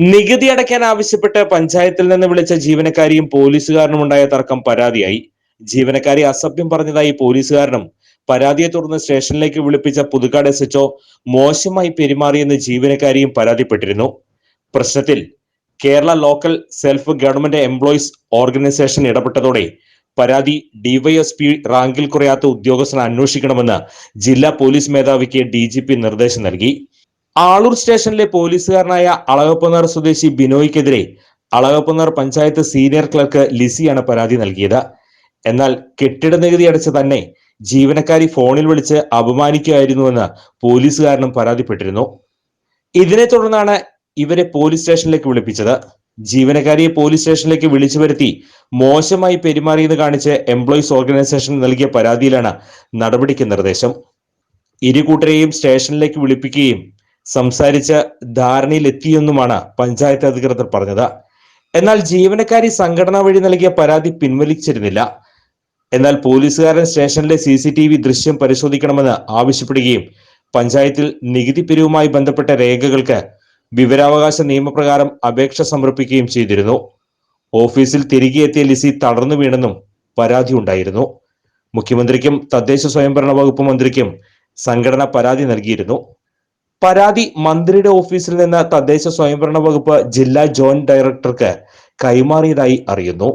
നികുതി അടയ്ക്കാൻ ആവശ്യപ്പെട്ട് പഞ്ചായത്തിൽ നിന്ന് വിളിച്ച ജീവനക്കാരിയും പോലീസുകാരനും ഉണ്ടായ തർക്കം പരാതിയായി. ജീവനക്കാരി അസഭ്യം പറഞ്ഞതായി പോലീസുകാരനും പരാതിയെ തുടർന്ന് സ്റ്റേഷനിലേക്ക് വിളിപ്പിച്ച പുതുക്കാട് എസ് എച്ച്ഒ മോശമായി പെരുമാറിയെന്ന് ജീവനക്കാരിയും പരാതിപ്പെട്ടിരുന്നു. പ്രശ്നത്തിൽ Kerala local self government employees organisation ഇടപെട്ടതോടെ പരാതി ഡിവൈഎസ്പി റാങ്കിൽ കുറയാത്ത ഉദ്യോഗസ്ഥനെ അന്വേഷിക്കണമെന്ന് ജില്ലാ പോലീസ് മേധാവിക്ക് ഡി നിർദ്ദേശം നൽകി. ആളൂർ സ്റ്റേഷനിലെ പോലീസുകാരനായ അളകപ്പനാർ സ്വദേശി ബിനോയ്ക്കെതിരെ അളകപ്പനാർ പഞ്ചായത്ത് സീനിയർ ക്ലർക്ക് ലിസിയാണ് പരാതി നൽകിയത്. എന്നാൽ കെട്ടിട നികുതി അടച്ച തന്നെ ജീവനക്കാരി ഫോണിൽ വിളിച്ച് അപമാനിക്കുകയായിരുന്നുവെന്ന് പോലീസുകാരനും പരാതിപ്പെട്ടിരുന്നു. ഇതിനെ തുടർന്നാണ് ഇവരെ പോലീസ് സ്റ്റേഷനിലേക്ക് വിളിപ്പിച്ചത്. ജീവനക്കാരിയെ പോലീസ് സ്റ്റേഷനിലേക്ക് വിളിച്ചു വരുത്തി മോശമായി പെരുമാറിയെന്ന് കാണിച്ച് എംപ്ലോയീസ് ഓർഗനൈസേഷൻ നൽകിയ പരാതിയിലാണ് നടപടിക്ക് നിർദ്ദേശം. ഇരു കൂട്ടരെയും സ്റ്റേഷനിലേക്ക് വിളിപ്പിക്കുകയും സംസാരിച്ച് ധാരണയിലെത്തിയെന്നുമാണ് പഞ്ചായത്ത് അധികൃതർ പറഞ്ഞത്. എന്നാൽ ജീവനക്കാരി സംഘടന വഴി നൽകിയ പരാതി പിൻവലിച്ചിരുന്നില്ല. എന്നാൽ പോലീസുകാരൻ സ്റ്റേഷനിലെ സി സി ടി വി ദൃശ്യം പരിശോധിക്കണമെന്ന് ആവശ്യപ്പെടുകയും പഞ്ചായത്തിൽ നികുതി പിരിവുമായി ബന്ധപ്പെട്ട രേഖകൾക്ക് വിവരാവകാശ നിയമപ്രകാരം അപേക്ഷ സമർപ്പിക്കുകയും ചെയ്തിരുന്നു. ഓഫീസിൽ തിരികെ എത്തിയ ലിസി തളർന്നു വീണെന്നും പരാതി ഉണ്ടായിരുന്നു. മുഖ്യമന്ത്രിക്കും തദ്ദേശ സ്വയംഭരണ വകുപ്പ് മന്ത്രിക്കും സംഘടന പരാതി നൽകിയിരുന്നു. പരാതി മന്ത്രിയുടെ ഓഫീസിൽ നിന്ന് തദ്ദേശ സ്വയംഭരണ വകുപ്പ് ജില്ലാ ജോയിന്റ് ഡയറക്ടർക്ക് കൈമാറിയതായി അറിയുന്നു.